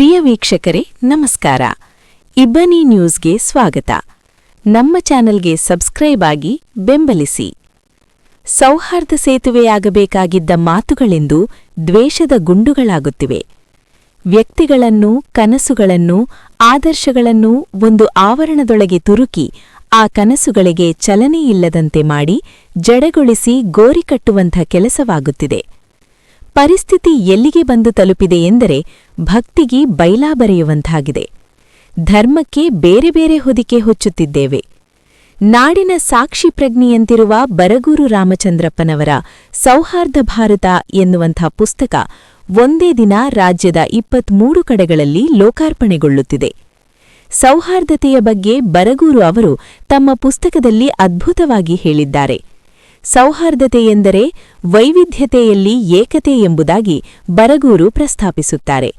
ಪ್ರಿಯ ವೀಕ್ಷಕರೇ, ನಮಸ್ಕಾರ. ಇಬ್ಬನಿ ನ್ಯೂಸ್ಗೆ ಸ್ವಾಗತ. ನಮ್ಮ ಚಾನೆಲ್ಗೆ ಸಬ್ಸ್ಕ್ರೈಬ್ ಆಗಿ ಬೆಂಬಲಿಸಿ. ಸೌಹಾರ್ದ ಸೇತುವೆಯಾಗಬೇಕಾಗಿದ್ದ ಮಾತುಗಳೆಂದು ದ್ವೇಷದ ಗುಂಡುಗಳಾಗುತ್ತಿವೆ. ವ್ಯಕ್ತಿಗಳನ್ನು, ಕನಸುಗಳನ್ನು, ಆದರ್ಶಗಳನ್ನು ಒಂದು ಆವರಣದೊಳಗೆ ತುರುಕಿ ಆ ಕನಸುಗಳಿಗೆ ಚಲನೆಯಿಲ್ಲದಂತೆ ಮಾಡಿ ಜಡಗೊಳಿಸಿ ಗೋರಿಕಟ್ಟುವಂಥ ಕೆಲಸವಾಗುತ್ತಿದೆ. ಪರಿಸ್ಥಿತಿ ಎಲ್ಲಿಗೆ ಬಂದು ತಲುಪಿದೆ ಎಂದರೆ ಭಕ್ತಿಗೆ ಬೈಲಾ ಬರೆಯುವಂತಾಗಿದೆ. ಧರ್ಮಕ್ಕೆ ಬೇರೆ ಬೇರೆ ಹೊದಿಕೆ ಹೊಚ್ಚುತ್ತಿದ್ದೇವೆ. ನಾಡಿನ ಸಾಕ್ಷಿ ಪ್ರಜ್ಞೆಯಂತಿರುವ ಬರಗೂರು ರಾಮಚಂದ್ರಪ್ಪನವರ ಸೌಹಾರ್ದ ಭಾರತ ಎನ್ನುವಂಥ ಪುಸ್ತಕ ಒಂದೇ ದಿನ ರಾಜ್ಯದ ಇಪ್ಪತ್ಮೂರು ಕಡೆಗಳಲ್ಲಿ ಲೋಕಾರ್ಪಣೆಗೊಳ್ಳುತ್ತಿದೆ. ಸೌಹಾರ್ದತೆಯ ಬಗ್ಗೆ ಬರಗೂರು ಅವರು ತಮ್ಮ ಪುಸ್ತಕದಲ್ಲಿ ಅದ್ಭುತವಾಗಿ ಹೇಳಿದ್ದಾರೆ. ಸೌಹಾರ್ದತೆ ಎಂದರೆ ವೈವಿಧ್ಯತೆಯಲ್ಲಿ ಏಕತೆ ಎಂಬುದಾಗಿ ಬರಗೂರು ಪ್ರಸ್ತಾಪಿಸುತ್ತಾರೆ.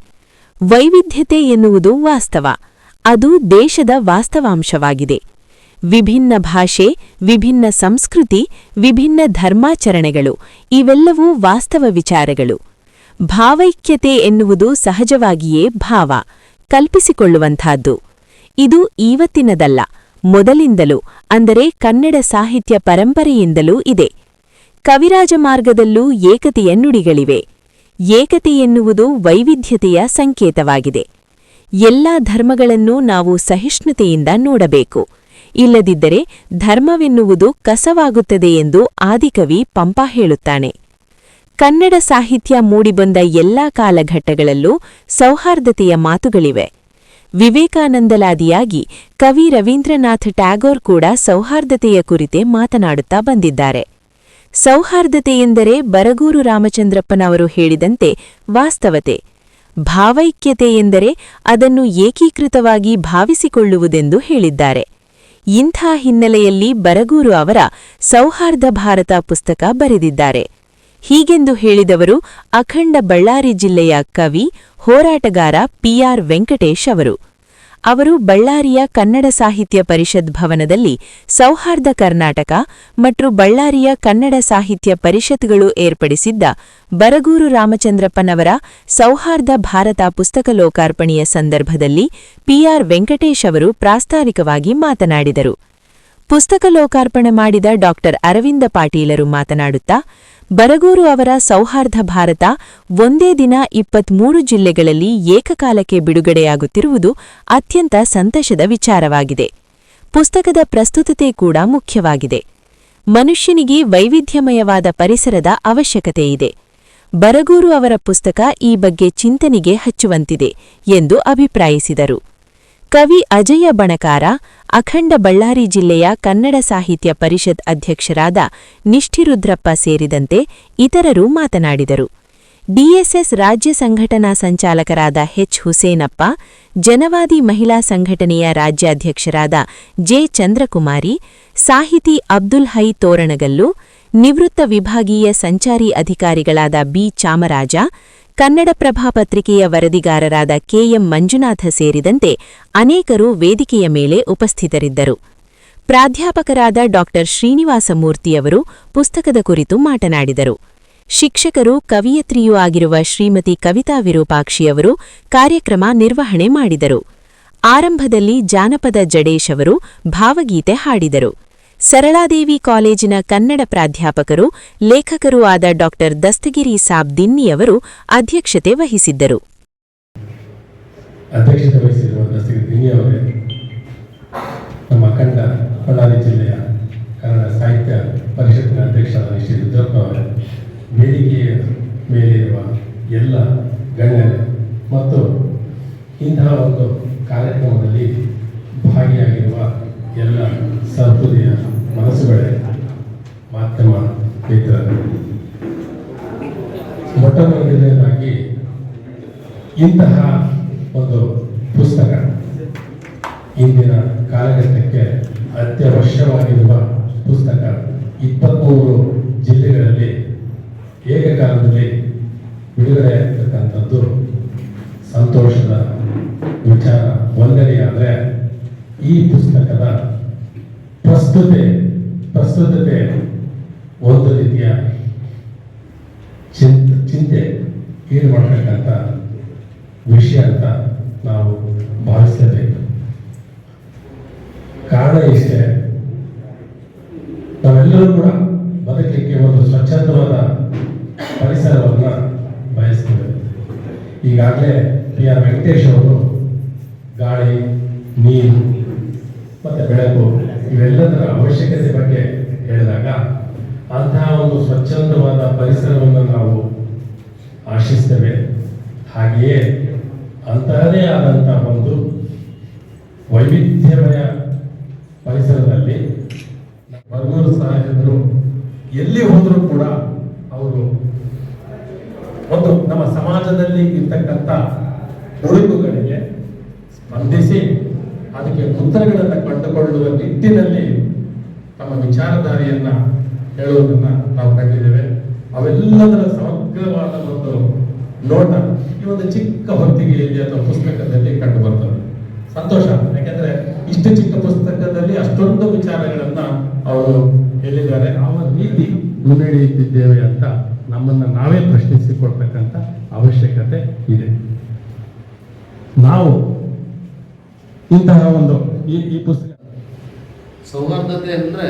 ವೈವಿಧ್ಯತೆ ಎನ್ನುವುದು ವಾಸ್ತವ, ಅದು ದೇಶದ ವಾಸ್ತವಾಂಶವಾಗಿದೆ. ವಿಭಿನ್ನ ಭಾಷೆ, ವಿಭಿನ್ನ ಸಂಸ್ಕೃತಿ, ವಿಭಿನ್ನ ಧರ್ಮಾಚರಣೆಗಳು, ಇವೆಲ್ಲವೂ ವಾಸ್ತವ ವಿಚಾರಗಳು. ಭಾವೈಕ್ಯತೆ ಎನ್ನುವುದು ಸಹಜವಾಗಿಯೇ ಭಾವ, ಕಲ್ಪಿಸಿಕೊಳ್ಳುವಂಥದ್ದು. ಇದು ಈವತ್ತಿನದಲ್ಲ ಮೊದಲಿಂದಲೂ, ಅಂದರೆ ಕನ್ನಡ ಸಾಹಿತ್ಯ ಪರಂಪರೆಯಿಂದಲೂ ಇದೆ. ಕವಿರಾಜ ಮಾರ್ಗದಲ್ಲೂ ಏಕತೆಯ ನುಡಿಗಳಿವೆ. ಏಕತೆ ಎನ್ನುವುದು ವೈವಿಧ್ಯತೆಯ ಸಂಕೇತವಾಗಿದೆ. ಎಲ್ಲ ಧರ್ಮಗಳನ್ನು ನಾವು ಸಹಿಷ್ಣುತೆಯಿಂದ ನೋಡಬೇಕು. ಇಲ್ಲದಿದ್ದರೆ ಧರ್ಮವೆನ್ನುವುದು ಕಸವಾಗುತ್ತದೆ ಎಂದು ಆದಿಕವಿ ಪಂಪ ಹೇಳುತ್ತಾನೆ. ಕನ್ನಡ ಸಾಹಿತ್ಯ ಮೂಡಿಬಂದ ಎಲ್ಲಾ ಕಾಲಘಟ್ಟಗಳಲ್ಲೂ ಸೌಹಾರ್ದತೆಯ ಮಾತುಗಳಿವೆ. ವಿವೇಕಾನಂದಲಾದಿಯಾಗಿ ಕವಿ ರವೀಂದ್ರನಾಥ್ ಟ್ಯಾಗೋರ್ ಕೂಡ ಸೌಹಾರ್ದತೆಯ ಕುರಿತೆ ಮಾತನಾಡುತ್ತಾ ಬಂದಿದ್ದಾರೆ. ಸೌಹಾರ್ದತೆಯೆಂದರೆ ಬರಗೂರು ರಾಮಚಂದ್ರಪ್ಪನವರು ಹೇಳಿದಂತೆ ವಾಸ್ತವತೆ. ಭಾವೈಕ್ಯತೆ ಎಂದರೆ ಅದನ್ನು ಏಕೀಕೃತವಾಗಿ ಭಾವಿಸಿಕೊಳ್ಳುವುದೆಂದು ಹೇಳಿದ್ದಾರೆ. ಇಂಥ ಹಿನ್ನೆಲೆಯಲ್ಲಿ ಬರಗೂರು ಅವರ ಸೌಹಾರ್ದ ಭಾರತ ಪುಸ್ತಕ ಬರೆದಿದ್ದಾರೆ. ಹೀಗೆಂದು ಹೇಳಿದವರು ಅಖಂಡ ಬಳ್ಳಾರಿ ಜಿಲ್ಲೆಯ ಕವಿ, ಹೋರಾಟಗಾರ ಪಿಆರ್ ವೆಂಕಟೇಶ್ ಅವರು. ಅವರು ಬಳ್ಳಾರಿಯ ಕನ್ನಡ ಸಾಹಿತ್ಯ ಪರಿಷತ್ ಭವನದಲ್ಲಿ ಸೌಹಾರ್ದ ಕರ್ನಾಟಕ ಮತ್ತು ಬಳ್ಳಾರಿಯ ಕನ್ನಡ ಸಾಹಿತ್ಯ ಪರಿಷತ್ಗಳು ಏರ್ಪಡಿಸಿದ್ದ ಬರಗೂರು ರಾಮಚಂದ್ರಪ್ಪನವರ ಸೌಹಾರ್ದ ಭಾರತ ಪುಸ್ತಕ ಲೋಕಾರ್ಪಣೆಯ ಸಂದರ್ಭದಲ್ಲಿ ಪಿಆರ್ ವೆಂಕಟೇಶ್ ಅವರು ಪ್ರಾಸ್ತಾವಿಕವಾಗಿ ಮಾತನಾಡಿದರು. ಪುಸ್ತಕ ಲೋಕಾರ್ಪಣೆ ಮಾಡಿದ ಡಾಕ್ಟರ್ ಅರವಿಂದ ಪಾಟೀಲರು ಮಾತನಾಡುತ್ತಾ, ಬರಗೂರು ಅವರ ಸೌಹಾರ್ದ ಭಾರತ ಒಂದೇ ದಿನ ಇಪ್ಪತ್ಮೂರು ಜಿಲ್ಲೆಗಳಲ್ಲಿ ಏಕಕಾಲಕ್ಕೆ ಬಿಡುಗಡೆಯಾಗುತ್ತಿರುವುದು ಅತ್ಯಂತ ಸಂತಸದ ವಿಚಾರವಾಗಿದೆ. ಪುಸ್ತಕದ ಪ್ರಸ್ತುತತೆ ಕೂಡ ಮುಖ್ಯವಾಗಿದೆ. ಮನುಷ್ಯನಿಗೆ ವೈವಿಧ್ಯಮಯವಾದ ಪರಿಸರದ ಅವಶ್ಯಕತೆಯಿದೆ ಬರಗೂರು ಅವರ ಪುಸ್ತಕ ಈ ಬಗ್ಗೆ ಚಿಂತನೆಗೆ ಹಚ್ಚುವಂತಿದೆ ಎಂದು ಅಭಿಪ್ರಾಯಿಸಿದರು. ಕವಿ ಅಜಯ ಬಣಕಾರ ಅಖಂಡ ಬಳ್ಳಾರಿ ಜಿಲ್ಲೆಯ ಕನ್ನಡ ಸಾಹಿತ್ಯ ಪರಿಷತ್ ಅಧ್ಯಕ್ಷರಾದ ನಿಷ್ಠಿರುದ್ರಪ್ಪ ಸೇರಿದಂತೆ ಇತರರು ಮಾತನಾಡಿದರು. ಡಿಎಸ್ಎಸ್ ರಾಜ್ಯ ಸಂಘಟನಾ ಸಂಚಾಲಕರಾದ ಎಚ್ ಹುಸೇನಪ್ಪ, ಜನವಾದಿ ಮಹಿಳಾ ಸಂಘಟನೆಯ ರಾಜ್ಯಾಧ್ಯಕ್ಷರಾದ ಜೆ ಚಂದ್ರಕುಮಾರಿ, ಸಾಹಿತಿ ಅಬ್ದುಲ್ ಹೈ ತೋರಣಗಲ್ಲು, ನಿವೃತ್ತ ವಿಭಾಗೀಯ ಸಂಚಾರಿ ಅಧಿಕಾರಿಗಳಾದ ಬಿ ಚಾಮರಾಜ ಕನ್ನಡಪ್ರಭ ಪತ್ರಿಕೆಯ ವರದಿಗಾರರಾದ ಕೆಎಂ ಮಂಜುನಾಥ ಸೇರಿದಂತೆ ಅನೇಕರು ವೇದಿಕೆಯ ಮೇಲೆ ಉಪಸ್ಥಿತರಿದ್ದರು. ಪ್ರಾಧ್ಯಾಪಕರಾದ ಡಾ. ಶ್ರೀನಿವಾಸಮೂರ್ತಿಯವರು ಪುಸ್ತಕದ ಕುರಿತು ಮಾತನಾಡಿದರು. ಶಿಕ್ಷಕರು, ಕವಿಯತ್ರಿಯೂ ಆಗಿರುವ ಶ್ರೀಮತಿ ಕವಿತಾ ವಿರೂಪಾಕ್ಷಿಯವರು ಕಾರ್ಯಕ್ರಮ ನಿರ್ವಹಣೆ ಮಾಡಿದರು. ಆರಂಭದಲ್ಲಿ ಜಾನಪದ ಜಡೇಶ್ ಅವರು ಭಾವಗೀತೆ ಹಾಡಿದರು. ಸರಳಾದೇವಿ ಕಾಲೇಜಿನ ಕನ್ನಡ ಪ್ರಾಧ್ಯಾಪಕರು, ಲೇಖಕರೂ ಆದ ಡಾ. ದಸ್ತಗಿರಿ ಸಾಬ್ ದಿನ್ನಿಯವರು ಅಧ್ಯಕ್ಷತೆ ವಹಿಸಿದ್ದರು. ಅಧ್ಯಕ್ಷತೆ ವಹಿಸಿರುವ ದಸ್ತಗಿರಿ ದಿನ್ನಿಯವರೇ, ನಮ್ಮ ಅಖಂಡ ಬಳ್ಳಾರಿ ಜಿಲ್ಲೆಯ ಕನ್ನಡ ಸಾಹಿತ್ಯ ಪರಿಷತ್ತಿನ ಅಧ್ಯಕ್ಷರಾದ ಶ್ರೀ ರುದ್ರಪ್ಪ ಅವರೇ, ವೇದಿಕೆಯ ಮೇಲಿರುವ ಎಲ್ಲ ಗಣ್ಯರು ಮತ್ತು ಇಂತಹ ಒಂದು ಕಾರ್ಯಕ್ರಮದಲ್ಲಿ ಭಾಗಿಯಾಗಿರುವ ಎಲ್ಲ ಸಹೃದಯ ಮನಸ್ಸುಗಳೇ ಮಾಧ್ಯಮ ಮಿತ್ರರು ಮೊಟ್ಟ ಮೊದಲನೇದಾಗಿ ಇಂತಹ ಒಂದು ಪುಸ್ತಕ ಇಂದಿನ ಕಾಲಘಟ್ಟಕ್ಕೆ ಅತ್ಯವಶ್ಯವಾಗಿರುವ ಪುಸ್ತಕ ಇಪ್ಪತ್ತ್ಮೂರು ಜಿಲ್ಲೆಗಳಲ್ಲಿ ಏಕಕಾಲದಲ್ಲಿ ಬಿಡುಗಡೆಯಾಗ್ತಕ್ಕಂಥದ್ದು ಸಂತೋಷದ ವಿಚಾರ, ಒಂದನೆಯಾದರೆ ಈ ಪುಸ್ತಕದ ಪ್ರಸ್ತುತೆ ಪ್ರಸ್ತುತತೆ ಒಂದು ರೀತಿಯ ಚಿಂತ ಚಿಂತೆ ಏನು ಮಾಡ್ತಕ್ಕಂಥ ವಿಷಯ ಅಂತ ಅಂತ ನಾವು ಭಾವಿಸಲೇಬೇಕು ಕಾರಣ ಇಷ್ಟೇ ನಾವೆಲ್ಲರೂ ಕೂಡ ಬದುಕಲಿಕ್ಕೆ ಒಂದು ಸ್ವಚ್ಛಂದವಾದ ಪರಿಸರವನ್ನ ಬಯಸ್ತೇವೆ ಈಗಾಗಲೇ ಪಿ ಆರ್ ವೆಂಕಟೇಶ್ ಅವರು, ಗಾಳಿ, ನೀರು, ಮತ್ತು ಬೆಳಕು, ಇವೆಲ್ಲದರ ಅವಶ್ಯಕತೆ ಬಗ್ಗೆ ಹೇಳಿದಾಗ ಅಂತಹ ಒಂದು ಸ್ವಚ್ಛಂದವಾದ ಪರಿಸರವನ್ನು ನಾವು ಆಶಿಸ್ತೇವೆ. ಹಾಗೆಯೇ ಅಂತಹದೇ ಆದಂಥ ಒಂದು ವೈವಿಧ್ಯಮಯ ಪರಿಸರದಲ್ಲಿ ಬರ್ಗೂರು ಸಾಹೇಬರು ಎಲ್ಲಿ ಹೋದರೂ ಕೂಡ ಅವರು ನಮ್ಮ ಸಮಾಜದಲ್ಲಿ ಇರ್ತಕ್ಕಂಥ ಉಳಿವುಗಳಿಗೆ ಸ್ಪಂದಿಸಿ ಅದಕ್ಕೆ ಉತ್ತರಗಳನ್ನು ಕಂಡುಕೊಳ್ಳುವ ನಿಟ್ಟಿನಲ್ಲಿ ತಮ್ಮ ವಿಚಾರಧಾರೆಯನ್ನ ಹೇಳುವುದನ್ನ ನಾವು ಕಂಡಿದ್ದೇವೆ. ಅವೆಲ್ಲದರ ಸಮಗ್ರವಾದ ಒಂದು ನೋಟ ಈ ಒಂದು ಚಿಕ್ಕ ಹೊತ್ತಿಗೆಯಲ್ಲಿ ಅಥವಾ ಪುಸ್ತಕದಲ್ಲಿ ಕಂಡು ಬರ್ತದೆ. ಸಂತೋಷ, ಯಾಕೆಂದ್ರೆ ಇಷ್ಟು ಚಿಕ್ಕ ಪುಸ್ತಕದಲ್ಲಿ ಅಷ್ಟೊಂದು ವಿಚಾರಗಳನ್ನ ಅವರು ಹೇಳಿದ್ದಾರೆ. ಅವರ ರೀತಿ ಮುನ್ನಡೆಯುತ್ತಿದ್ದೇವೆ ಅಂತ ನಮ್ಮನ್ನ ನಾವೇ ಪ್ರಶ್ನಿಸಿಕೊಳ್ತಕ್ಕಂಥ ಅವಶ್ಯಕತೆ ಇದೆ. ನಾವು ಇಂತಹ ಒಂದು ಈ ಪುಸ್ತಕ ಸೌಹಾರ್ದತೆ ಅಂದ್ರೆ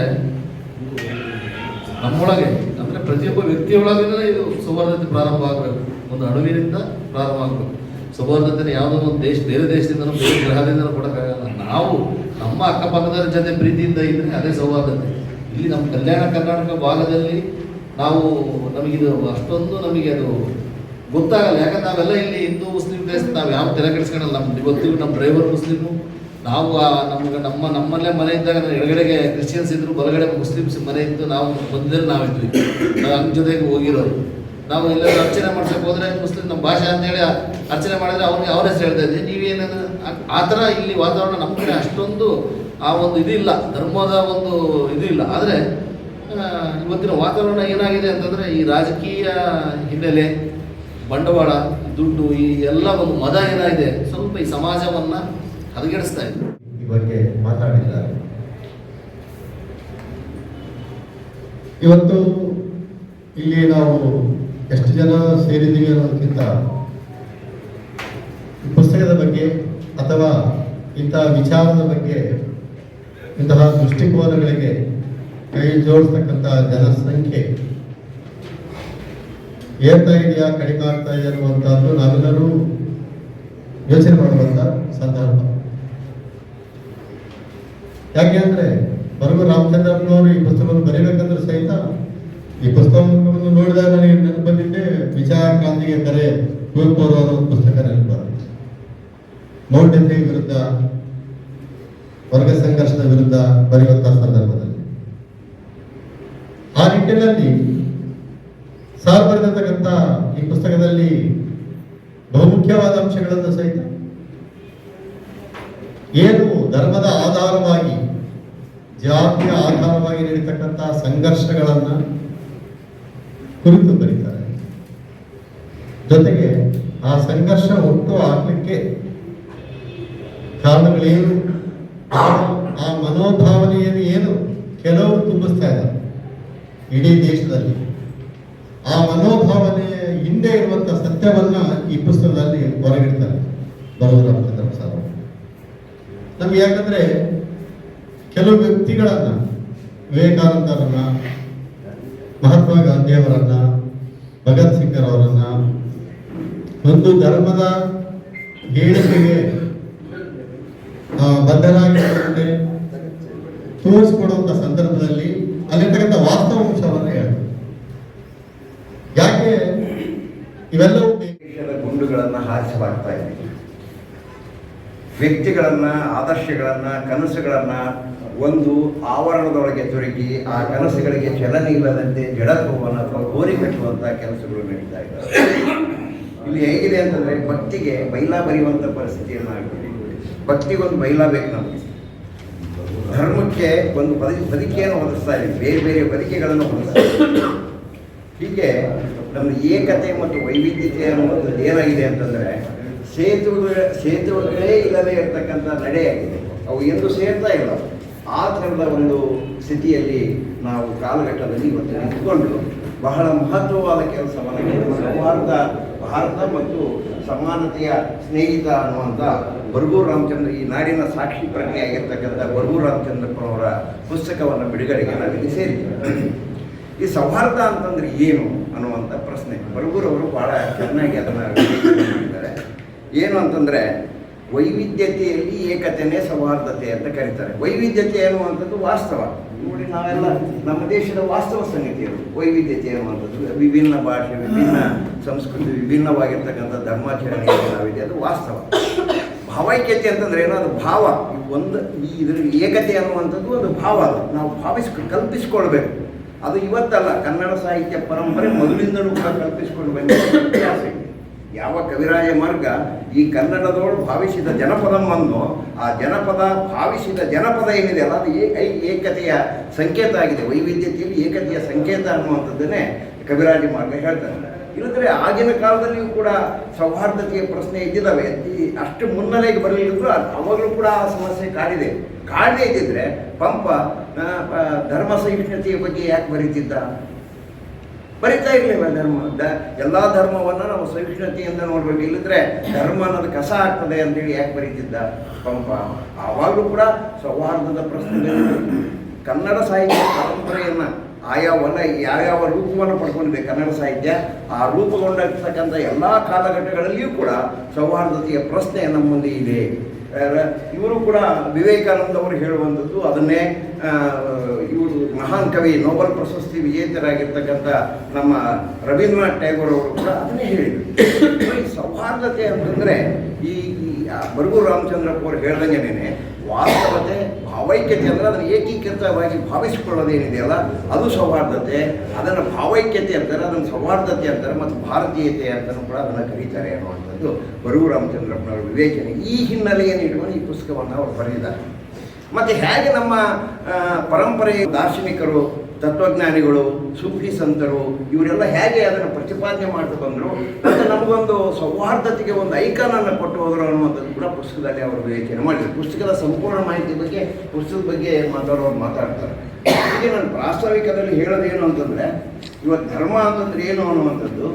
ನಮ್ಮೊಳಗೆ, ಅಂದ್ರೆ ಪ್ರತಿಯೊಬ್ಬ ವ್ಯಕ್ತಿಯೊಳಗಿನ ಇದು ಸೌಹಾರ್ದತೆ ಪ್ರಾರಂಭ ಆಗಬೇಕು. ಒಂದು ಅಣುವಿನಿಂದ ಪ್ರಾರಂಭ ಆಗಬೇಕು. ಸೌಹಾರ್ದತೆ ಯಾವುದೋ ಒಂದು ದೇಶ, ಬೇರೆ ದೇಶದಿಂದನೂ, ಬೇರೆ ಗ್ರಹದಿಂದನೂ ಕೊಡಕ್ಕಾಗಲ್ಲ ನಾವು ನಮ್ಮ ಅಕ್ಕಪಕ್ಕದವರ ಜೊತೆ ಪ್ರೀತಿಯಿಂದ ಇದ್ರೆ ಅದೇ ಸೌಹಾರ್ದತೆ. ಇಲ್ಲಿ ನಮ್ಮ ಕಲ್ಯಾಣ ಕರ್ನಾಟಕ ಭಾಗದಲ್ಲಿ ನಾವು ನಮಗಿದು ಅಷ್ಟೊಂದು ನಮಗೆ ಅದು ಗೊತ್ತಾಗಲ್ಲ. ಯಾಕಂದ್ರೆ ನಾವೆಲ್ಲ ಇಲ್ಲಿ ಹಿಂದೂ ಮುಸ್ಲಿಂ ದೇಶ, ನಾವು ಯಾವ ತಲೆ ಕೆಡಿಸ್ಕೊಳ್ಳಲ್ಲ ನಮ್ಮ ಇವತ್ತಿಗೂ ನಮ್ಮ ಡ್ರೈವರ್ ಮುಸ್ಲಿಮು. ನಾವು ನಮ್ಗೆ ನಮ್ಮ ನಮ್ಮಲ್ಲೇ ಮನೆ ಇದ್ದಾಗ ಎಡಗಡೆಗೆ ಕ್ರಿಶ್ಚಿಯನ್ಸ್ ಇದ್ರು, ಬಲಗಡೆ ಮುಸ್ಲಿಮ್ಸ್ ಮನೆ ಇದ್ದು ನಾವು ಬಂದಿದ್ರೆ ನಾವಿದ್ವಿ. ನಾವು ಹಂಗ ಜೊತೆಗೆ ಹೋಗಿರೋರು ನಾವು ಎಲ್ಲ ಅರ್ಚನೆ ಮಾಡ್ಸಕ್ಕೆ ಹೋದ್ರೆ ಮುಸ್ಲಿಂ ನಮ್ಮ ಭಾಷೆ ಅಂತೇಳಿ ಅರ್ಚನೆ ಮಾಡಿದ್ರೆ ಅವ್ರಿಗೆ ಅವ್ರ ಹೆಸರು ಹೇಳ್ತಾ ಇದ್ದೀವಿ ನೀವೇನಂದ್ರೆ ಆ ಥರ ಇಲ್ಲಿ ವಾತಾವರಣ ನಮ್ಮ ಕಡೆ ಅಷ್ಟೊಂದು ಆ ಒಂದು ಇದಿಲ್ಲ. ಧರ್ಮದ ಒಂದು ಇದು ಇಲ್ಲ ಆದರೆ ಇವತ್ತಿನ ವಾತಾವರಣ ಏನಾಗಿದೆ ಅಂತಂದರೆ ಈ ರಾಜಕೀಯ ಹಿನ್ನೆಲೆ ಬಂಡವಾಳ, ದುಡ್ಡು, ಈ ಎಲ್ಲ ಒಂದು ಮದ ಏನಾಗಿದೆ, ಸ್ವಲ್ಪ ಈ ಸಮಾಜವನ್ನ ಹದಗೆಡಿಸ್ತಾ ಇದೆ. ಈ ಬಗ್ಗೆ ಮಾತಾಡಿದ್ದಾರೆ ಇವತ್ತು ಇಲ್ಲಿ ನಾವು ಎಷ್ಟು ಜನ ಸೇರಿದ್ದೀವಿ ಅನ್ನೋದಕ್ಕಿಂತ ಪುಸ್ತಕದ ಬಗ್ಗೆ ಅಥವಾ ಇಂತಹ ವಿಚಾರದ ಬಗ್ಗೆ ಇಂತಹ ದೃಷ್ಟಿಕೋನಗಳಿಗೆ ಕೈ ಜೋಡಿಸ್ತಕ್ಕಂಥ ಜನಸಂಖ್ಯೆ ಏರ್ತಾ ಇದೆಯಾ, ಕಡಿಮೆ ಆಗ್ತಾ ಇದೆಯಾ ಅನ್ನುವಂಥದ್ದು ನಾವೆಲ್ಲರೂ ಯೋಚನೆ ಮಾಡುವಂಥ ಸಂದರ್ಭ ಯಾಕೆ ಅಂದ್ರೆ ಬರಗು ರಾಮಚಂದ್ರಪ್ಪನವರು ಈ ಪುಸ್ತಕವನ್ನು ಬರೀಬೇಕಂದ್ರೆ ಸಹಿತ ಈ ಪುಸ್ತಕವನ್ನು ನೋಡಿದಾಗ ನನಗೆ ನೆನಪು ಬಂದಿದ್ದೆ ವಿಚಾರ ಕ್ರಾಂತಿಗೆ ಕರೆ ಕುವೆಂಪು ಅವರ ಪುಸ್ತಕ ನೆನಪು ಬರುತ್ತೆ. ಮೌಢ್ಯತೆ ವಿರುದ್ಧ, ವರ್ಗ ಸಂಘರ್ಷದ ವಿರುದ್ಧ ಬರೆಯುವಂತಹ ಸಂದರ್ಭದಲ್ಲಿ ಆ ನಿಟ್ಟಿನಲ್ಲಿ ಸಾರ್ ಬರೆದಿರ್ತಕ್ಕಂಥ ಈ ಪುಸ್ತಕದಲ್ಲಿ ಬಹುಮುಖ್ಯವಾದ ಅಂಶಗಳನ್ನು ಸಹಿತ ಏನು ಧರ್ಮದ ಆಧಾರವಾಗಿ, ಜಾತಿಯ ಆಧಾರವಾಗಿ ನಡೀತಕ್ಕಂಥ ಸಂಘರ್ಷಗಳನ್ನ ಕುರಿತು ಬರೀತಾರೆ. ಜೊತೆಗೆ ಆ ಸಂಘರ್ಷ ಹುಟ್ಟು ಹಾಕ್ಲಿಕ್ಕೆ ಕಾರಣಗಳೇನು? ಆ ಮನೋಭಾವನೆಯನ್ನು ಏನು ಕೆಲವರು ತುಂಬಿಸ್ತಾ ಇದ್ದಾರೆ. ಇಡೀ ದೇಶದಲ್ಲಿ. ಆ ಮನೋಭಾವನೆ ಹಿಂದೆ ಇರುವಂತ ಸತ್ಯವನ್ನ ಈ ಪುಸ್ತಕದಲ್ಲಿ ಹೊರಗಿಡ್ತಾರೆ ಬರೋದು ರಾಮಚಂದ್ರ ಪ್ರಸಾದ್ ಅವರು. ನಮ್ಗೆ ಯಾಕಂದ್ರೆ ಕೆಲವು ವ್ಯಕ್ತಿಗಳನ್ನ ವಿವೇಕಾನಂದರನ್ನ, ಮಹಾತ್ಮ ಗಾಂಧಿಯವರನ್ನ, ಭಗತ್ ಸಿಂಗ್ ಅವರನ್ನ ಒಂದು ಧರ್ಮದ ಹೇಳಿಕೆಗೆ ಬದ್ಧರಾಗಿ ತೋರಿಸ್ಕೊಡುವಂತ ಸಂದರ್ಭದಲ್ಲಿ ಅಲ್ಲಿರ್ತಕ್ಕಂಥ ವಾಸ್ತವಾಂಶವನ್ನು ಯಾಕೆ? ಇವೆಲ್ಲವೂ ಗುಂಡುಗಳನ್ನ ಹಾರಿಸಲಾಗ್ತಾ ಇದೆ ವ್ಯಕ್ತಿಗಳನ್ನ, ಆದರ್ಶಗಳನ್ನ, ಕನಸುಗಳನ್ನ ಒಂದು ಆವರಣದೊಳಗೆ ತೊಡಗಿ ಆ ಕನಸುಗಳಿಗೆ ಚಲನೆ ಇಲ್ಲದಂತೆ ಜಡತ್ವವನ್ನು ಅಥವಾ ಗೋರಿ ಕಟ್ಟುವಂಥ ಕೆಲಸಗಳು ನಡೀತಾ ಇದ್ದಾವೆ. ಇಲ್ಲಿ ಹೇಗಿದೆ ಅಂತಂದ್ರೆ ಭಕ್ತಿಗೆ ಬೈಲ ಬರೆಯುವಂತ ಪರಿಸ್ಥಿತಿಯನ್ನಾಗಿದೆ ಭಕ್ತಿಗೊಂದು ಬೈಲ ಬೇಕು ನಮಗೆ. ಧರ್ಮಕ್ಕೆ ಒಂದು ಬದಿ ಬದುಕಿಯನ್ನು ಒದಗಿಸ್ತಾ ಇದೆ ಬೇರೆ ಬೇರೆ ಬದುಕಿಗಳನ್ನು ಹೊಂದಿಸ್ತಾ ಇದೆ ಹೀಗೆ ನಮ್ಮ ಏಕತೆ ಮತ್ತು ವೈವಿಧ್ಯತೆ ಅನ್ನುವಂಥದ್ದು ಏನಾಗಿದೆ ಅಂತಂದರೆ ಸೇತುವೆ, ಸೇತುವೆಗಳೇ ಇಲ್ಲದೆ ಇರತಕ್ಕಂಥ ನಡೆಯಾಗಿದೆ. ಅವು ಎಂದು ಸೇರ್ತಾ ಇಲ್ಲ. ಆ ಥರದ ಒಂದು ಸ್ಥಿತಿಯಲ್ಲಿ ನಾವು ಕಾಲಘಟ್ಟದಲ್ಲಿ ಇವತ್ತು ನಿಂತ್ಕೊಂಡು ಬಹಳ ಮಹತ್ವವಾದ ಕೆಲಸವನ್ನು ಸೌಹಾರ್ದ ಭಾರತ ಮತ್ತು ಸಮಾನತೆಯ ಸ್ನೇಹಿತ ಅನ್ನುವಂಥ ಬರಗೂರು ರಾಮಚಂದ್ರ ಈ ನಾಡಿನ ಸಾಕ್ಷಿ ಪ್ರಜ್ಞೆಯಾಗಿರ್ತಕ್ಕಂಥ ಬರಗೂರು ರಾಮಚಂದ್ರಪ್ಪನವರ ಪುಸ್ತಕವನ್ನು ಬಿಡುಗಡೆಗೆ ನಾವಿಲ್ಲಿ ಸೇರಿದ್ದೇವೆ. ಈ ಸೌಹಾರ್ದ ಅಂತಂದ್ರೆ ಏನು ಅನ್ನುವಂಥ ಪ್ರಶ್ನೆ. ಬರಗೂರವರು ಭಾಳ ಚೆನ್ನಾಗಿ ಅದನ್ನು ಮಾಡಿದ್ದಾರೆ ಏನು ಅಂತಂದರೆ, ವೈವಿಧ್ಯತೆಯಲ್ಲಿ ಏಕತೆಯೇ ಸೌಹಾರ್ದತೆ ಅಂತ ಕರೀತಾರೆ. ವೈವಿಧ್ಯತೆ ಅನ್ನುವಂಥದ್ದು ವಾಸ್ತವ. ನೋಡಿ ನಾವೆಲ್ಲ ನಮ್ಮ ದೇಶದ ವಾಸ್ತವ ಸಂಗತಿ ಅದು ವೈವಿಧ್ಯತೆ ಅನ್ನುವಂಥದ್ದು ವಿಭಿನ್ನ ಭಾಷೆ, ವಿಭಿನ್ನ ಸಂಸ್ಕೃತಿ, ವಿಭಿನ್ನವಾಗಿರ್ತಕ್ಕಂಥ ಧರ್ಮಾಚರಣೆ ನಾವಿದೆ. ಅದು ವಾಸ್ತವ. ಭಾವೈಕ್ಯತೆ ಅಂತಂದ್ರೆ ಏನೋ? ಅದು ಭಾವ. ಒಂದು ಈ ಇದ್ರ ಏಕತೆ ಅನ್ನುವಂಥದ್ದು ಅದು ಭಾವ ಅದು ನಾವು ಭಾವಿಸ್ಕೊ, ಕಲ್ಪಿಸ್ಕೊಳ್ಬೇಕು. ಅದು ಇವತ್ತಲ್ಲ, ಕನ್ನಡ ಸಾಹಿತ್ಯ ಪರಂಪರೆ ಮೊದಲಿಂದಲೂ ಕೂಡ ಕಲ್ಪಿಸಿಕೊಂಡು ಬಂದ ಇತಿಹಾಸ. ಯಾವ ಕವಿರಾಯ ಮಾರ್ಗ ಈ ಕನ್ನಡದೋಳು ಭಾವಿಸಿದ ಜನಪದವನ್ನು ಆ ಜನಪದ ಭಾವಿಸಿದ ಜನಪದ ಏನಿದೆ ಅಲ್ಲ, ಅದು ಏ- ಏಕತೆಯ ಸಂಕೇತ ಆಗಿದೆ. ವೈವಿಧ್ಯತೆಯಲ್ಲಿ ಏಕತೆಯ ಸಂಕೇತ ಅನ್ನುವಂಥದ್ದನ್ನೇ ಕವಿರಾಜ ಮಾರ್ಗ ಹೇಳ್ತಾರೆ ಇಲ್ಲದ್ರೆ ಆಗಿನ ಕಾಲದಲ್ಲಿಯೂ ಕೂಡ ಸೌಹಾರ್ದತೆಯ ಪ್ರಶ್ನೆ ಇದ್ದಿದ್ದಾವೆ. ಈ ಅಷ್ಟು ಮುನ್ನೆಲೆಗೆ ಬರಲಿಲ್ಲ ಅವಾಗಲೂ ಕೂಡ ಆ ಸಮಸ್ಯೆ ಕಾಡಿದೆ. ಕಾಡದೇ ಇದ್ದಿದ್ರೆ ಪಂಪ ಧರ್ಮ ಸಹಿಷ್ಣುತೆಯ ಬಗ್ಗೆ ಯಾಕೆ ಬರೀತಿದ್ದ? ಬರಿತಾ ಇರಲಿಲ್ಲ ಧರ್ಮ. ಎಲ್ಲ ಧರ್ಮವನ್ನು ನಾವು ಸಹಿಷ್ಣುತೆಯಿಂದ ನೋಡ್ಬೇಕು. ಇಲ್ಲದ್ರೆ ಧರ್ಮ ಅನ್ನೋದು ಕಸ ಆಗ್ತದೆ ಅಂತೇಳಿ ಯಾಕೆ ಬರೀತಿದ್ದ ಪಂಪ? ಆವಾಗಲೂ ಕೂಡ ಸೌಹಾರ್ದದ ಪ್ರಶ್ನೆ ಕನ್ನಡ ಸಾಹಿತ್ಯ ಪರಂಪರೆಯನ್ನ ಆಯಾ ವನ ಯಾವ್ಯಾವ ರೂಪವನ್ನು ಪಡ್ಕೊಂಡಿದೆ ಕನ್ನಡ ಸಾಹಿತ್ಯ. ಆ ರೂಪುಗೊಂಡಿರ್ತಕ್ಕಂಥ ಎಲ್ಲ ಕಾಲಘಟ್ಟಗಳಲ್ಲಿಯೂ ಕೂಡ ಸೌಹಾರ್ದತೆಯ ಪ್ರಶ್ನೆ ನಮ್ಮ ಮುಂದೆ ಇದೆ. ಇವರು ಕೂಡ ವಿವೇಕಾನಂದ ಅವರು ಹೇಳುವಂಥದ್ದು ಅದನ್ನೇ ಇವರು ಮಹಾನ್ ಕವಿ, ನೋಬೆಲ್ ಪ್ರಶಸ್ತಿ ವಿಜೇತರಾಗಿರ್ತಕ್ಕಂಥ ನಮ್ಮ ರವೀಂದ್ರನಾಥ್ ಟ್ಯಾಗೋರ್ ಅವರು ಕೂಡ ಅದನ್ನೇ ಹೇಳಿದರು. ಸೌಹಾರ್ದತೆ ಅಂತಂದರೆ ಈ ಬರಗೂರು ರಾಮಚಂದ್ರಪ್ಪ ಅವರು ಹೇಳ್ದಂಗೆನೇನೆ ವಾಸ್ತವತೆ, ಭಾವೈಕ್ಯತೆ ಅಂದರೆ ಅದನ್ನು ಏಕೀಕೃತವಾಗಿ ಭಾವಿಸಿಕೊಳ್ಳೋದೇನಿದೆಯಲ್ಲ ಅದು ಸೌಹಾರ್ದತೆ. ಅದನ್ನು ಭಾವೈಕ್ಯತೆ ಅಂತಾರೆ, ಅದನ್ನು ಸೌಹಾರ್ದತೆ ಅಂತಾರೆ ಮತ್ತು ಭಾರತೀಯತೆ ಅಂತಲೂ ಕೂಡ ಅದನ್ನು ಕರೀತಾರೆ ಅನ್ನುವಂಥದ್ದು ಬರುವ ರಾಮಚಂದ್ರಪ್ಪನವರ ವಿವೇಚನೆ. ಈ ಹಿನ್ನೆಲೆಯನ್ನು ಇಟ್ಕೊಂಡು ಈ ಪುಸ್ತಕವನ್ನು ಅವರು ಬರೆದಿದ್ದಾರೆ. ಮತ್ತು ಹೇಗೆ ನಮ್ಮ ಪರಂಪರೆಯ ದಾರ್ಶನಿಕರು ತತ್ವಜ್ಞಾನಿಗಳು, ಸೂಫಿ ಸಂತರು, ಇವರೆಲ್ಲ ಹೇಗೆ ಅದನ್ನು ಪ್ರತಿಪಾದನೆ ಮಾಡ್ತಾ ಬಂದರು? ಮತ್ತು ನಮಗೊಂದು ಸೌಹಾರ್ದತೆಗೆ ಒಂದು ಐಕಾನನ್ನು ಕೊಟ್ಟು ಹೋದರು ಅನ್ನುವಂಥದ್ದು ಕೂಡ ಪುಸ್ತಕದಲ್ಲಿ ಅವರು ವಿವೇಚನೆ ಮಾಡಿದರು. ಪುಸ್ತಕದ ಸಂಪೂರ್ಣ ಮಾಹಿತಿ ಬಗ್ಗೆ, ಪುಸ್ತಕದ ಬಗ್ಗೆ ಮಾತಾಡೋರು ಮಾತಾಡ್ತಾರೆ. ಹೀಗೆ ನಾನು ಪ್ರಾಸ್ತಾವಿಕದಲ್ಲಿ ಹೇಳೋದೇನು ಅಂತಂದರೆ, ಇವತ್ತು ಧರ್ಮ ಅಂತಂದ್ರೆ ಏನು ಅನ್ನುವಂಥದ್ದು,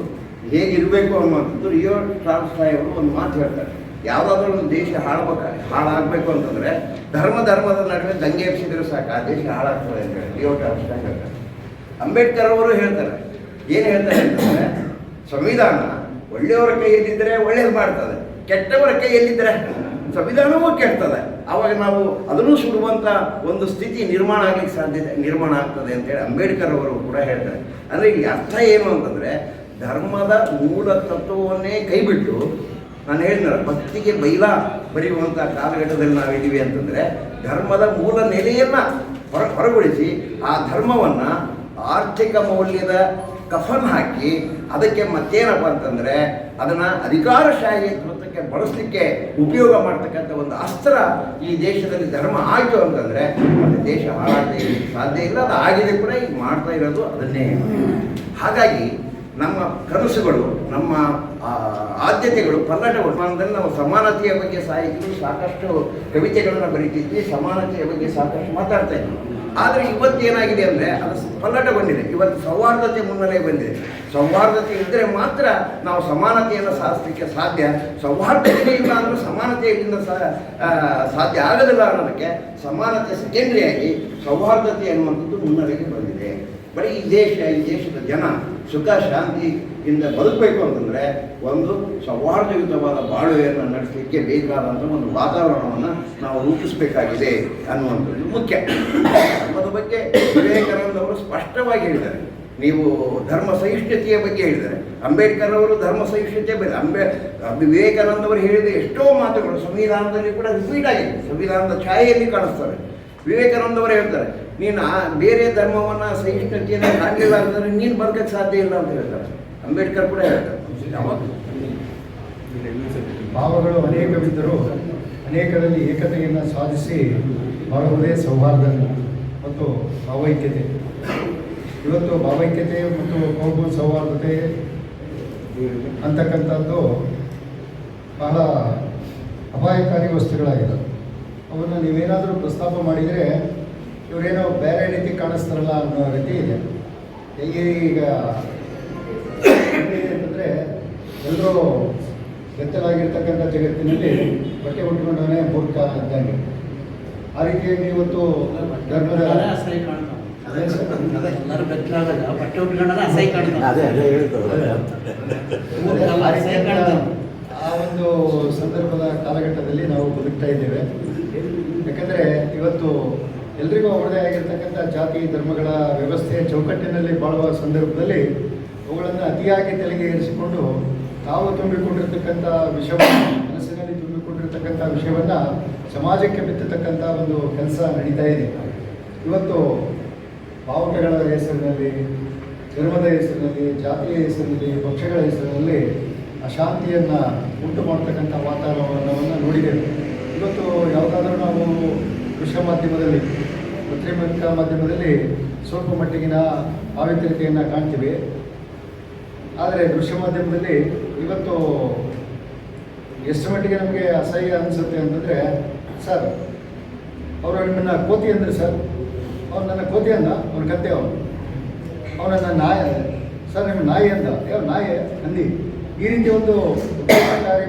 ಹೇಗಿರಬೇಕು ಅನ್ನುವಂಥದ್ದು, ರಿಯೋ ಟಾಲ್ಸ್ಟಾಯ್ ಅವರು ಒಂದು ಮಾತು ಹೇಳ್ತಾರೆ. ಯಾವುದಾದ್ರೂ ಒಂದು ದೇಶ ಹಾಳ್ಬೇಕು, ಹಾಳಾಗಬೇಕು ಅಂತಂದರೆ ಧರ್ಮ ಧರ್ಮದ ನಡುವೆ ದಂಗೆ ಎಬ್ಸಿದ್ರೆ ಸಾಕು, ಆ ದೇಶ ಹಾಳಾಗ್ತದೆ ಅಂತ ಹೇಳಿ ಟಾಲ್ಸ್ಟಾಯ್ ಹೇಳ್ತಾರೆ. ಅಂಬೇಡ್ಕರ್ ಅವರು ಹೇಳ್ತಾರೆ. ಏನು ಹೇಳ್ತಾರೆ ಅಂತಂದರೆ, ಸಂವಿಧಾನ ಒಳ್ಳೆಯವರ ಕೈಯಲ್ಲಿದ್ದರೆ ಒಳ್ಳೇದು ಮಾಡ್ತದೆ, ಕೆಟ್ಟವರ ಕೈಯಲ್ಲಿದ್ದರೆ ಸಂವಿಧಾನವೂ ಕೆಡ್ತದೆ. ಆವಾಗ ನಾವು ಅದನ್ನು ಸುಡುವಂಥ ಒಂದು ಸ್ಥಿತಿ ನಿರ್ಮಾಣ ಆಗಲಿಕ್ಕೆ ಸಾಧ್ಯತೆ ನಿರ್ಮಾಣ ಆಗ್ತದೆ ಅಂತೇಳಿ ಅಂಬೇಡ್ಕರ್ ಅವರು ಕೂಡ ಹೇಳ್ತಾರೆ. ಅಂದರೆ ಇಲ್ಲಿ ಅರ್ಥ ಏನು ಅಂತಂದರೆ, ಧರ್ಮದ ಮೂಲ ತತ್ವವನ್ನೇ ಕೈಬಿಟ್ಟು ನಾನು ಹೇಳಿದ್ನಲ್ಲ, ಭಕ್ತಿಗೆ ಬೈಲ ಬರೆಯುವಂಥ ಕಾಲಘಟ್ಟದಲ್ಲಿ ನಾವಿದ್ದೀವಿ ಅಂತಂದರೆ ಧರ್ಮದ ಮೂಲ ನೆಲೆಯನ್ನು ಹೊರ, ಹೊರಗೊಳಿಸಿ ಆ ಧರ್ಮವನ್ನು ಆರ್ಥಿಕ ಮೌಲ್ಯದ ಕಫನ್ ಹಾಕಿ ಅದಕ್ಕೆ ಮತ್ತೇನಪ್ಪ ಅಂತಂದರೆ ಅದನ್ನು ಅಧಿಕಾರಶಾಹಿ ಕೃತಕ್ಕೆ ಬಳಸಲಿಕ್ಕೆ ಉಪಯೋಗ ಮಾಡ್ತಕ್ಕಂಥ ಒಂದು ಅಸ್ತ್ರ ಈ ದೇಶದಲ್ಲಿ ಧರ್ಮ ಆಯಿತು ಅಂತಂದರೆ ಅದು ದೇಶ ಹಾಳಾಗದೆ ಸಾಧ್ಯ ಇಲ್ಲ ಅದು ಆಗಿದೆ ಕೂಡ, ಈಗ ಮಾಡ್ತಾ ಇರೋದು ಅದನ್ನೇ. ಹಾಗಾಗಿ ನಮ್ಮ ಕನಸುಗಳು, ನಮ್ಮ ಆದ್ಯತೆಗಳು ಪಲ್ಲಟ ಅಂದರೆ ನಾವು ಸಮಾನತೆಯ ಬಗ್ಗೆ ಸಾಹಿತ್ಯ ಸಾಕಷ್ಟು ಕವಿತೆಗಳನ್ನು ಬರೀತಿದ್ವಿ, ಸಮಾನತೆಯ ಬಗ್ಗೆ ಸಾಕಷ್ಟು ಮಾತಾಡ್ತಾ ಇದ್ವಿ. ಆದರೆ ಇವತ್ತು ಏನಾಗಿದೆ ಅಂದರೆ, ಅದು ಪಲ್ಲಟ ಬಂದಿದೆ ಇವತ್ತು ಸೌಹಾರ್ದತೆ ಮುನ್ನೆಲೆ ಬಂದಿದೆ. ಸೌಹಾರ್ದತೆ ಇದ್ದರೆ ಮಾತ್ರ ನಾವು ಸಮಾನತೆಯನ್ನು ಸಾಧಿಸಲಿಕ್ಕೆ ಸಾಧ್ಯ. ಸೌಹಾರ್ದತೆ ಇಲ್ಲ ಅಂದರೆ ಸಮಾನತೆಯಿಂದ ಸಾಧ್ಯ ಆಗೋದಿಲ್ಲ ಅನ್ನೋದಕ್ಕೆ ಸಮಾನತೆ ಸೆಕೆಂಡ್ರಿಯಾಗಿ ಸೌಹಾರ್ದತೆ ಅನ್ನುವಂಥದ್ದು ಮುನ್ನೆಲೆಗೆ ಬಂದಿದೆ. ಬರೀ ಈ ದೇಶ, ಈ ದೇಶದ ಜನ ಸುಖ ಶಾಂತಿಯಿಂದ ಬದುಕಬೇಕು ಅಂತಂದರೆ ಒಂದು ಸೌಹಾರ್ದಯುತವಾದ ಬಾಳುವೆಯನ್ನು ನಡೆಸಲಿಕ್ಕೆ ಬೇಕಾದಂಥ ಒಂದು ವಾತಾವರಣವನ್ನು ನಾವು ರೂಪಿಸಬೇಕಾಗಿದೆ ಅನ್ನುವಂಥದ್ದು ಮುಖ್ಯ. ಧರ್ಮದ ಬಗ್ಗೆ ವಿವೇಕಾನಂದ ಅವರು ಸ್ಪಷ್ಟವಾಗಿ ಹೇಳಿದ್ದಾರೆ. ನೀವು ಧರ್ಮ ಸಹಿಷ್ಣುತೆಯ ಬಗ್ಗೆ ಹೇಳಿದ್ದಾರೆ. ಅಂಬೇಡ್ಕರ್ ಅವರು ಧರ್ಮ ಸಹಿಷ್ಣುತೆ ಬಗ್ಗೆ, ಅಂಬೇ, ವಿವೇಕಾನಂದ ಅವರು ಹೇಳಿದ ಎಷ್ಟೋ ಮಾತುಗಳು ಸಂವಿಧಾನದಲ್ಲಿ ಕೂಡ ರಿಪೀಟ್ ಆಗಿದೆ. ಸಂವಿಧಾನದ ಛಾಯೆಯಲ್ಲಿ ಕಾಣಿಸ್ತಾರೆ ವಿವೇಕಾನಂದ ಅವರು ಹೇಳ್ತಾರೆ ನೀನು ಆ ಬೇರೆ ಧರ್ಮವನ್ನು ಸಹಿಷ್ಣುತೆಯನ್ನು ಕಾಣಲಿಲ್ಲ ಅಂತಂದ್ರೆ ನೀನು ಬದುಕಕ್ಕೆ ಸಾಧ್ಯ ಇಲ್ಲ ಅಂತ ಹೇಳ್ತಾರೆ. ಅಂಬೇಡ್ಕರ್ ಕೂಡ ಹೇಳ್ತಾರೆ. ಭಾವಗಳು ಅನೇಕ ಅನೇಕವಿದ್ದರೂ ಅನೇಕರಲ್ಲಿ ಏಕತೆಯನ್ನು ಸಾಧಿಸಿ ಬಾಳುವುದೇ ಸೌಹಾರ್ದ ಮತ್ತು ಭಾವೈಕ್ಯತೆ. ಇವತ್ತು ಭಾವೈಕ್ಯತೆ ಮತ್ತು ಕೋಪ ಸೌಹಾರ್ದತೆ ಅಂತಕ್ಕಂಥದ್ದು ಬಹಳ ಅಪಾಯಕಾರಿ ವಸ್ತುಗಳಾಗಿದೆ ಅವನ್ನು ನೀವೇನಾದರೂ ಪ್ರಸ್ತಾಪ ಮಾಡಿದರೆ ಇವರೇನೋ ಬೇರೆ ರೀತಿ ಕಾಣಿಸ್ತಾರಲ್ಲ ಅನ್ನೋ ರೀತಿ ಇದೆ. ಈಗ ಏನಿದೆ ಅಂತಂದರೆ ಎಲ್ಲರೂ ಬೆತ್ತಲಾಗಿರ್ತಕ್ಕಂಥ ಜಗತ್ತಿನಲ್ಲಿ ಬಟ್ಟೆ ಉಟ್ಕೊಂಡವನೇ ಮೂರ್ಖ ಇದ್ದಂಗೆ ಆ ರೀತಿಯಾಗಿ ಇವತ್ತು ಧರ್ಮದ ಆ ಒಂದು ಸಂದರ್ಭದ ಕಾಲಘಟ್ಟದಲ್ಲಿ ನಾವು ಬದುಕ್ತಾ ಇದ್ದೇವೆ. ಯಾಕಂದರೆ ಇವತ್ತು ಎಲ್ರಿಗೂ ಅವರದೇ ಆಗಿರ್ತಕ್ಕಂಥ ಜಾತಿ, ಧರ್ಮಗಳ ವ್ಯವಸ್ಥೆಯ ಚೌಕಟ್ಟಿನಲ್ಲಿ ಬಾಳುವ ಸಂದರ್ಭದಲ್ಲಿ ಅವುಗಳನ್ನು ಅತಿಯಾಗಿ ತಲೆಗೆ ಏರಿಸಿಕೊಂಡು ತಾವು ತುಂಬಿಕೊಂಡಿರ್ತಕ್ಕಂಥ ವಿಷಯವನ್ನು ಮನಸ್ಸಿನಲ್ಲಿ ತುಂಬಿಕೊಂಡಿರ್ತಕ್ಕಂಥ ವಿಷಯವನ್ನು ಸಮಾಜಕ್ಕೆ ಬಿತ್ತತಕ್ಕಂಥ ಒಂದು ಕೆಲಸ ನಡೀತಾ ಇದೆ. ಇವತ್ತು ಬಾವುಟಗಳ ಹೆಸರಿನಲ್ಲಿ ಧರ್ಮದ ಹೆಸರಿನಲ್ಲಿ, ಜಾತಿಯ ಹೆಸರಿನಲ್ಲಿ, ಪಕ್ಷಗಳ ಹೆಸರಿನಲ್ಲಿ ಅಶಾಂತಿಯನ್ನು ಉಂಟು ಮಾಡ್ತಕ್ಕಂಥ ವಾತಾವರಣವನ್ನು ನೋಡಿದ್ದೇವೆ. ಇವತ್ತು ಯಾವುದಾದ್ರೂ ನಾವು ದೃಶ್ಯ ಮಾಧ್ಯಮದಲ್ಲಿ ಪತ್ರಿಕಾ ಮಾಧ್ಯಮದಲ್ಲಿ ಸ್ವಲ್ಪ ಮಟ್ಟಿಗಿನ ಪಾವಿತ್ರ್ಯತೆಯನ್ನು ಕಾಣ್ತೀವಿ. ಆದರೆ ದೃಶ್ಯ ಮಾಧ್ಯಮದಲ್ಲಿ ಇವತ್ತು ಎಷ್ಟು ಮಟ್ಟಿಗೆ ನಮಗೆ ಅಸಹ್ಯ ಅನಿಸುತ್ತೆ ಅಂತಂದರೆ, ಸರ್, ಅವರು ನನ್ನ ಕೋತಿ ಅಂದ್ರೆ ಸರ್, ಅವ್ರು ನನ್ನ ಕೋತಿ ಅಂದ ಅವ್ರ ಕತ್ತೆ ಅವನು ನನ್ನ ನಾಯ ಸರ್ ನಿಮ್ಮ ನಾಯಿ ಅಂದ? ಯಾವ ನಾಯಿ? ಅಂದಿ. ಈ ರೀತಿ ಒಂದು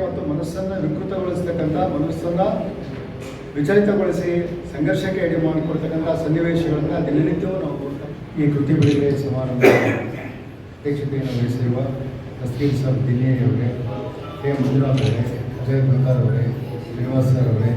ಮತ್ತು ಮನಸ್ಸನ್ನು ವಿಕೃತಗೊಳಿಸ್ತಕ್ಕಂಥ ಮನಸ್ಸನ್ನು ವಿಚಲಿತಗೊಳಿಸಿ ಸಂಘರ್ಷಕ್ಕೆ ಎಡೆ ಮಾಡಿಕೊಡ್ತಕ್ಕಂಥ ಸನ್ನಿವೇಶಗಳನ್ನು ದಿನನಿತ್ಯವೂ ನಾವು ಈ ಕೃತಿ ಬಿಡುಗಡೆ ಸಮಾರಂಭ ಅಧ್ಯಕ್ಷತೆಯನ್ನು ವಹಿಸಿರುವ ತಸ್ಲೀಂ ಸರ್ ದಿನೇ ಅವರೇ, ಕೆ. ಮಂಜುನಾಥ್ ಅವರೇ ಅಜಯ್ ಬಂಗಾರ್ ಅವರೇ, ಶ್ರೀನಿವಾಸ್ ಸರ್ ಅವರೇ